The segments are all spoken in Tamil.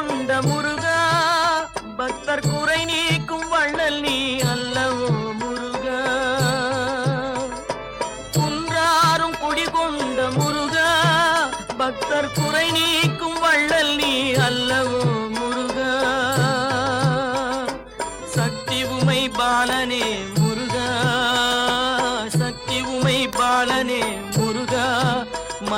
குடிகொண்ட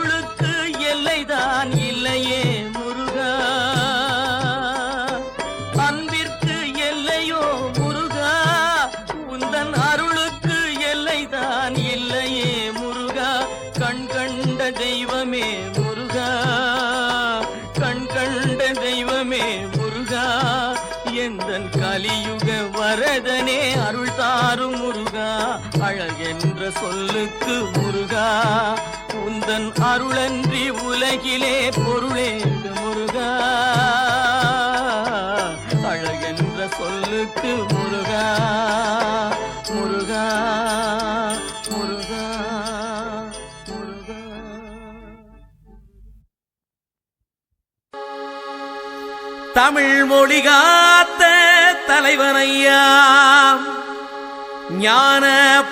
அருளுக்கு எல்லைதான் இல்லையே முருகா. அன்பிற்கு எல்லையோ முருகா. உந்தன் அருளுக்கு எல்லைதான் இல்லையே முருகா. கண் கண்ட தெய்வம் சொல்லுக்கு முருகா உந்தன் அருளன்றி உலகிலே பொருளேது முருகா. அழகென்ற சொல்லுக்கு முருகா முருகா முருகா முருகா. தமிழ் மொழி காத்த தலைவனையா ஞான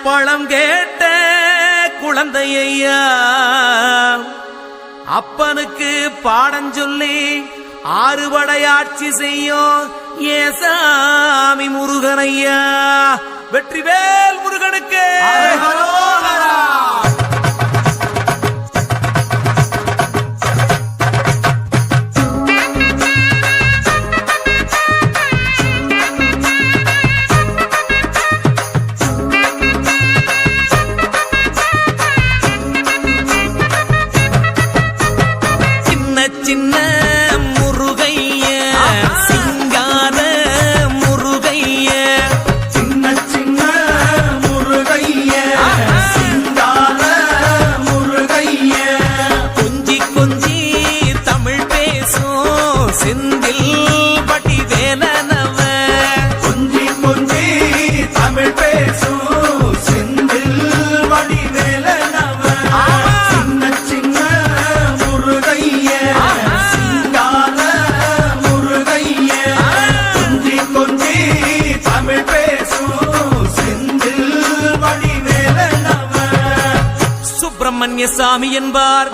பழம் கேட்ட குழந்தையா அப்பனுக்கு பாடஞ்சொல்லி ஆறுபடையாட்சி செய்யும் ஏசாமி முருகனையா? வெற்றிவேல் முருகனுக்கு! செந்தில் பட்டி வேலனவ. கொஞ்சி கொஞ்சி தமிழ் பேசும் செந்தில் வடிவேல நவ சின்ன சின்ன முருகைய சிங்கார முருகைய. கொஞ்சி கொஞ்சி தமிழ் பேசும் செந்தில் வடிவேல நவ சுப்பிரமணிய சாமி என்பார்.